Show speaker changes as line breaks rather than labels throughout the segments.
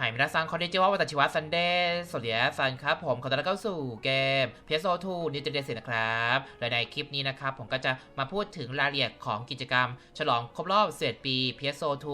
หายมินาซังคอนดิจิวะวัตชิวะซันเดย์สวัสดีครับซันครับผมขอต้อนรับเข้าสู่เกม PS2 นิจเดสินะครับและในคลิปนี้นะครับ ผมก็จะมาพูดถึงรายละเอียดของกิจกรรม ฉลองครบรอบ11ปี PS2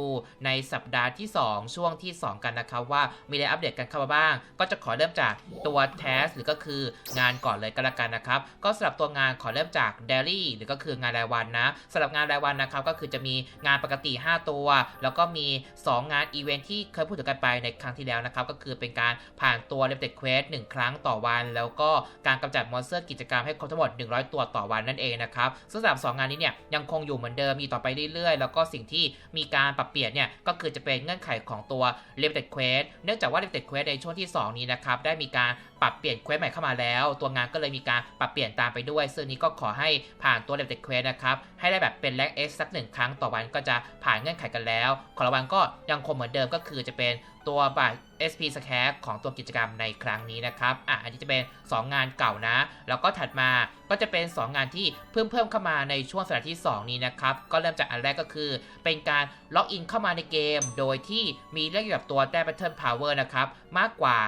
ในสัปดาห์ที่ 2 ช่วงที่ 2 กันนะครับ ว่ามีอะไรอัปเดตกันเข้ามาบ้าง ก็จะขอเริ่มจากตัวแทสหรือก็คืองานก่อนเลยก็แล้วกันนะครับ ก็สำหรับตัวงานขอเริ่มจากเดลี่หรือก็คืองานรายวันนะสำหรับงานรายวันนะครับก็คือจะมีงานปกติ 5 ตัว แล้วก็มี 2 งานอีเวนท์ที่เคยพูดถึงกันไปในครั้งที่แล้วนะครับก็คือเป็นการผ่านตัว l i m i t e d Quest 1 ครั้งต่อวัน แล้วก็การกำจัดมอนสเตอร์กิจกรรมให้ครบทั้งหมด 100 ตัวต่อวันนั่นเองนะครับซึ่งสำหรับ2งานนี้เนี่ยยังคงอยู่เหมือนเดิมมีต่อไปเรื่อยๆ แล้วก็สิ่งที่มีการปรับเปลี่ยนเนี่ยก็คือจะเป็นเงื่อนไขของตัว l i m i t e d Quest เนื่องจากว่า l i m i t e d Quest ในช่วงที่ 2 นี้นะครับได้มีการปรับเปลี่ยนเควสใหม่เข้ามาแล้ว ตัวงานก็เลยมีการปรับเปลี่ยนตามไปด้วย ซึ่งนี้ก็ขอให้ผ่านตัว l i m i t e d Quest นะครับ ให้ได้แบบเป็นแลกเอสสักหนึ่งครั้งต่อวันก็จะผ่านเงื่อนไขกันแล้ว ขอรางวัลก็ยังคงเหมือนเดิมก็คือจะเป็น ตัวบัตร SP s c a r ของตัวกิจกรรมในครั้งนี้นะครับอะอันนี้จะเป็น 2 งานเก่านะ แล้วก็ถัดมาก็จะเป็น 2 งานที่เพิ่มเพิ่มเข้ามาในช่วงสัปดาห์ที่ 2 นี้นะครับ ก็เริ่มจากอันแรกก็คือ เป็นการล็อกอินเข้ามาในเกม โดยที่มีเรื่องเกี่ยวกับตัวแต้ม Battle Power นะครับ มากกว่า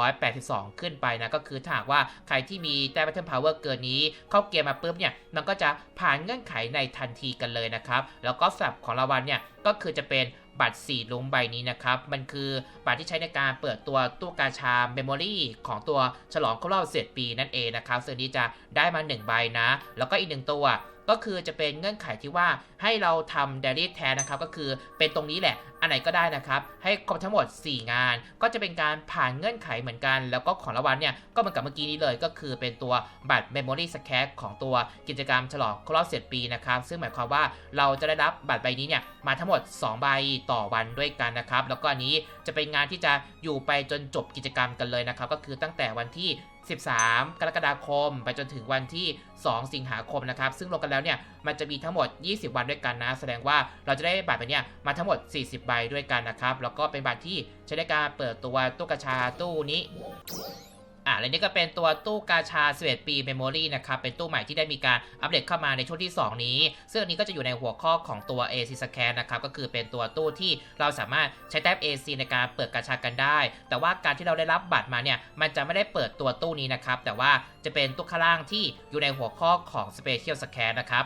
1,682 ขึ้นไปนะ ก็คือถ้าหากว่าใครที่มีแต้ม Battle Power เกินนี้ เข้าเกมมาปุ๊บเนี่ย มันก็จะผ่านเงื่อนไขในทันทีกันเลยนะครับ แล้วก็สับของรางวัลเนี่ย ก็คือจะเป็น บัตร 4 ลุงใบนี้นะครับ มันคือบัตรที่ใช้ในการเปิดตัวตู้กาชาเมมโมรีของตัวฉลองครบรอบเสร็จปีนั่นเองนะครับซึ่งนี้จะได้มา 1 ใบนะ แล้วก็อีกหนึ่งตัว ก็คือจะเป็นเงื่อนไขที่ว่าให้เราทำเดลี่แทนนะครับก็คือเป็นตรงนี้แหละอันไหนก็ได้นะครับ ให้ครบทั้งหมด 4 งาน ก็จะเป็นการผ่านเงื่อนไขเหมือนกัน แล้วก็ของรางวัลเนี่ยก็เหมือนกับเมื่อกี้นี้เลย ก็คือเป็นตัวบัตร Memory s c a n ของตัวกิจกรรมฉลองครบรอบเสร็จปีนะครับซึ่งหมายความว่าเราจะได้รับบัตรใบนี้เนี่ยมาทั้งหมด 2 ใบต่อวันด้วยกันนะครับแล้วก็อันนี้จะเป็นงานที่จะอยู่ไปจนจบกิจกรรมกันเลยนะครับก็คือตั้งแต่วันที่ 13 กรกฎาคม ไปจนถึงวันที่ 2 สิงหาคมนะครับ ซึ่งรวมกันแล้วเนี่ยมันจะมีทั้งหมด 20 วันด้วยกันนะ แสดงว่าเราจะได้บัตรไปเนี่ยมาทั้งหมด 40 ใบด้วยกันนะครับ แล้วก็เป็นบัตรที่ใช้ในการเปิดตัวตู้กระชาตู้นี้ อ่าและนี่ก็เป็นตัวตู้กาชา11ปีเมมโมรีนะครับ เป็นตู้ใหม่ที่ได้มีการอัปเดตเข้ามาในช่วงที่ 2 นี้ ซึ่งอันนี้ก็จะอยู่ในหัวข้อของตัว AC Scan นะครับ ก็คือเป็นตัวตู้ที่เราสามารถใช้แท็บ AC ในการเปิดกาชากันได้ แต่ว่าการที่เราได้รับบัตรมาเนี่ย มันจะไม่ได้เปิดตัวตู้นี้นะครับ แต่ว่าจะเป็นตู้ข้างล่างที่อยู่ในหัวข้อของ Special Scan นะครับ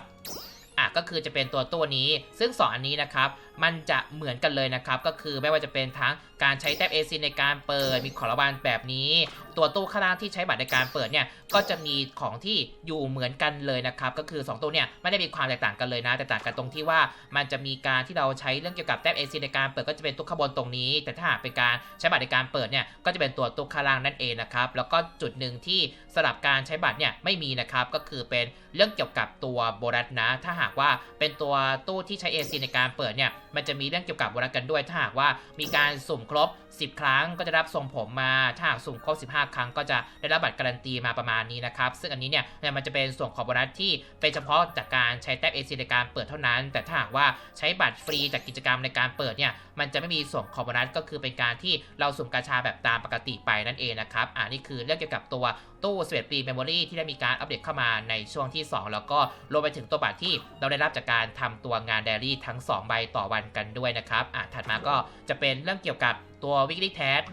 อะก็คือจะเป็นตัวตัวนี้ ซึ่ง 2 อันนี้นะครับ มันจะเหมือนกันเลยนะครับ ก็คือไม่ว่าจะเป็นทั้งการใช้แท็บ AC ในการเปิด มีของรางวัลแบบนี้ ตัวตู้ข้างล่างที่ใช้บัตรในการเปิดเนี่ย ก็จะมีของที่อยู่เหมือนกันเลยนะครับ ก็คือ 2 ตัวเนี่ยไม่ได้มีความแตกต่างกันเลยนะ แต่ต่างกันตรงที่ว่ามันจะมีการที่เราใช้เรื่องเกี่ยวกับแท็บ AC ในการเปิดก็จะเป็นตู้ข้างบนตรงนี้ แต่ถ้าหากเป็นการใช้บัตรในการเปิดเนี่ย ก็จะเป็นตัวตู้ข้างล่างนั่นเองนะครับ แล้วก็จุดหนึ่งที่สลับการใช้บัตรเนี่ยไม่มีนะครับ ก็คือเป็นเรื่องเกี่ยวกับตัวโบนัสนะ ถ้าหากว่าเป็นตัวตู้ที่ใช้ AC ในการเปิดเนี่ย มันจะมีเรื่องเกี่ยวกับโบนัสกันด้วย ถ้าหากว่ามีการสุ่มครบ 10 ครั้งก็จะรับทรงผมมา ถ้าหากสุ่มครบ 15 ครั้งก็จะได้รับบัตรการันตีมาประมาณนี้นะครับ ซึ่งอันนี้เนี่ยมันจะเป็นส่วนของโบนัสที่เป็นเฉพาะจากการใช้แท็บ AC ในการเปิดเท่านั้น แต่ถ้าหากว่าใช้บัตรฟรีจากกิจกรรมในการเปิดเนี่ยมันจะไม่มีส่วนของโบนัสก็คือเป็นการที่เราสุ่มกาชาแบบตามปกติไปนั่นเองนะครับอ่านี่คือเรื่องเกี่ยวกับตัวตู้11ปีเมมโมรีที่ได้มีการอัปเดตเข้ามาในช่วงที่ 2 แล้วก็รวมไปถึงตัวบัตรที่เราได้รับจากการทำตัวงานเดลี่ทั้ง 2 ใบต่อวันกันด้วยนะครับอ่าถัดมาก็จะเป็นเรื่องเกี่ยวกับตัว weekly test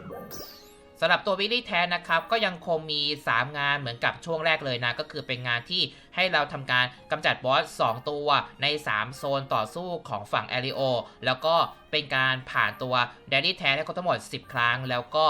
สำหรับตัว weekly test นะครับก็ยังคงมี 3 งานเหมือนกับช่วงแรกเลยนะก็คือเป็นงานที่ ให้เราทำการกำจัดบอส 2 ตัวใน 3 โซนต่อสู้ของฝั่งแอริโอแล้วก็เป็นการผ่านตัว d ด d ี y แท s ให้ครบทั้งหมด 10 ครั้ง แล้วก็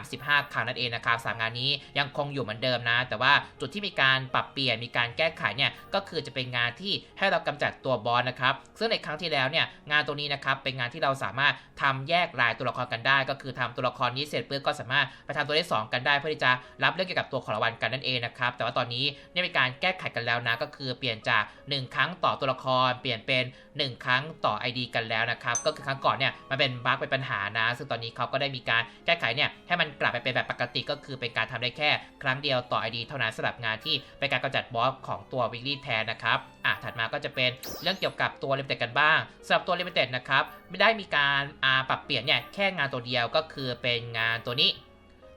35 ครั้งนั่นเองนะครับสามงานนี้ยังคงอยู่เหมือนเดิมนะ แต่ว่าจุดที่มีการปรับเปลี่ยนมีการแก้ไขเนี่ยก็คือจะเป็นงานที่ให้เรากำจัดตัวบอสนะครับซึ่งในครั้งที่แล้วเนี่ยงานตัวนี้นะครับเป็นงานที่เราสามารถทำแยกรายตัวละครกันได้ ก็คือทำตัวละครนี้เสร็จปุ๊บก็สามารถไปทำตัวที่2กันได้ เพื่อที่จะรับเรื่องเกี่ยวกับตัวของรางวัลกันนั่นเองนะครับแต่ว่าตอนนี้ได้มีการแก้ไขกันแล้วแล้วนะก็คือเปลี่ยนจาก 1 ครั้งต่อตัวละคร เปลี่ยนเป็น 1 ครั้งต่อ ID กันแล้วนะครับก็คือครั้งก่อนเนี่ยมันเป็นบั๊กเป็นปัญหานะ ซึ่งตอนนี้เขาก็ได้มีการแก้ไขเนี่ยให้มันกลับไปเป็นแบบปกติก็คือเป็นการทำได้แค่ ครั้งเดียวต่อ ID เท่านั้นสำหรับงานที่เป็นการกำจัดบอสของตัว Weekly แทนนะครับอะถัดมาก็จะเป็นเรื่องเกี่ยวกับตัว Limited กันบ้างสำหรับตัว Limited นะครับไม่ได้มีการปรับเปลี่ยนเนี่ยแค่งานตัวเดียวก็คือเป็นงานตัวนี้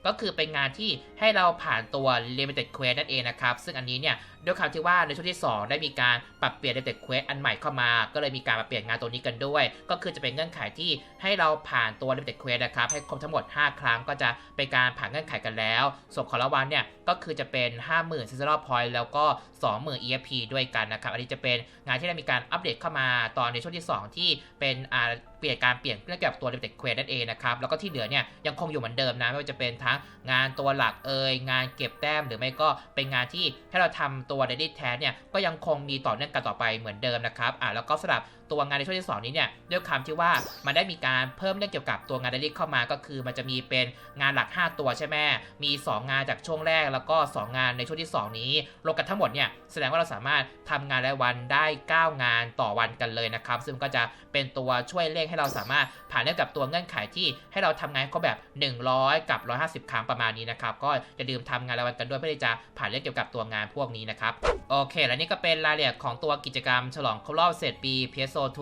ก็คือเป็นงานที่ให้เราผ่านตัว Limited Quest นั่นเองนะครับ ซึ่งอันนี้เนี่ยด้วยคำที่ว่าในช่วงที่ 2 ได้มีการปรับเปลี่ยนเด็กเควสอันใหม่เข้ามา ก็เลยมีการมาเปลี่ยนงานตัวนี้กันด้วย ก็คือจะเป็นเงื่อนไขที่ให้เราผ่านตัวเด็กเควสนะครับให้ครบทั้งหมด 5 ครั้งก็จะเป็นการผ่านเงื่อนไขกันแล้ว ส่วนของรางวัลเนี่ยก็คือจะเป็น 50,000 Seasonal Point แล้วก็ 20,000 EFP ด้วยกันนะครับอันนี้จะเป็นงานที่ได้มีการอัปเดตเข้ามาตอนในช่วงที่ 2 ที่เป็นอ่าเปลี่ยนการเปลี่ยนเรื่องเกี่ยวกับตัวเด็กเควสนั่นเองนะครับแล้วก็ที่เหลือเนี่ยยังคงอยู่เหมือนเดิมนะไม่ว่าจะเป็นทั้งงานตัวหลักเอ่ยงานเก็บแต้มหรือไม่ก็เป็นงานที่ให้เราทำตัว Daily Task เนี่ยก็ยังคงมีต่อเนื่องกันต่อไปเหมือนเดิมนะครับอ่าแล้วก็สำหรับตัวงานในช่วงที่ 2 นี้เนี่ยด้วยคำที่ว่ามันได้มีการเพิ่มเรื่องเกี่ยวกับตัวงาน Daily เข้ามาก็คือ มันจะมีเป็นงานหลัก 5 ตัวใช่ไหมมี 2 งานจากช่วงแรกแล้วก็ 2 งานในช่วงที่ 2 นี้รวมกันทั้งหมดเนี่ยแสดงว่าเราสามารถทำงานรายวันได้ 9 งานต่อวันกันเลยนะครับ ซึ่งก็จะเป็นตัวช่วยเร่งให้เราสามารถผ่านเรื่องกับตัวเงื่อนไขที่ให้เราทำงานครบแบบ 100 กับ 150 ครั้งประมาณนี้นะครับก็จะดื่มทำงานรายวันกันด้วยเพื่อที่จะผ่านเรื่องเกี่ยวกับตัวงานพวกนี้นะครับโอเค และนี่ก็เป็นรายละเอียดของตัวกิจกรรม ฉลองครบรอบเสร็จปี PSO2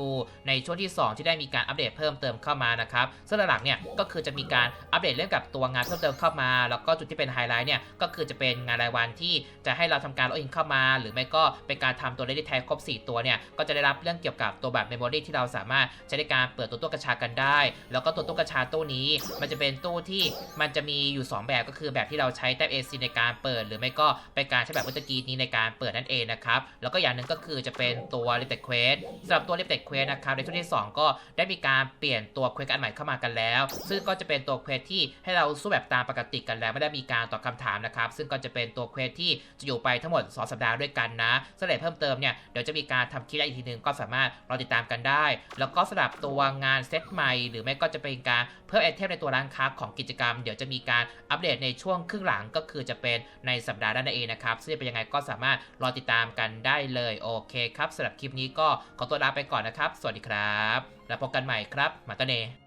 ในช่วงที่ 2 ที่ได้มีการอัปเดตเพิ่มเติมเข้ามานะครับซึ่งหลักๆเนี่ยก็คือจะมีการอัปเดตเรื่องกับตัวงานเพิ่มเติมเข้ามา แล้วก็จุดที่เป็นไฮไลท์เนี่ยก็คือจะเป็นงานรายวันที่จะให้เราทำการล็อกอินเข้ามา หรือไม่ก็เป็นการทำตัว Daily Tag ครบ 4 ตัวเนี่ยก็จะได้รับเรื่องเกี่ยวกับตัวแบบ Memory ที่เราสามารถใช้ในการเปิดตัวตู้กระชากันได้ แล้วก็ตัวตู้กระชาตู้นี้ มันจะเป็นตู้ที่มันจะมีอยู่ 2 แบบก็คือแบบที่เราใช้แท็บ AC ในการเปิด หรือไม่ก็เป็นการใช้แบบเมื่อกี้นี้ในการเปิดนั่นเองนะครับแล้วก็อย่างหนึ่งก็คือจะเป็นตัว Limited Quest สำหรับตัว Limited Quest นะครับในช่วงที่ 2 ก็ได้มีการเปลี่ยนตัวเควสอันใหม่เข้ามากันแล้ว ซึ่งก็จะเป็นตัวเควสที่ให้เราสู้แบบตามปกติกันแล้วไม่ได้มีการตอบคำถามนะครับ ซึ่งก็จะเป็นตัวเควสที่จะอยู่ไปทั้งหมด 2 สัปดาห์ด้วยกันนะสำหรับเพิ่มเติมเนี่ยเดี๋ยวจะมีการทำคลิปอีกทีหนึงก็สามารถรอติดตามกันได้ แล้วก็สำหรับตัวงานเซตใหม่ หรือไม่ก็จะเป็นการเพิ่มไอเทมในตัวร้านค้าของกิจกรรม เดี๋ยวจะมีการอัปเดตในช่วงครึ่งหลังก็คือจะเป็นในสัปดาห์หน้านั่นเองนะครับซึ่งจะเป็นยังไงก็สามารถรอติดตามกันได้เลยโอเคครับสำหรับคลิปนี้ก็ขอตัวลาไปก่อนก่อนนะครับ สวัสดีครับ แล้วพบกันใหม่ครับ มาตเน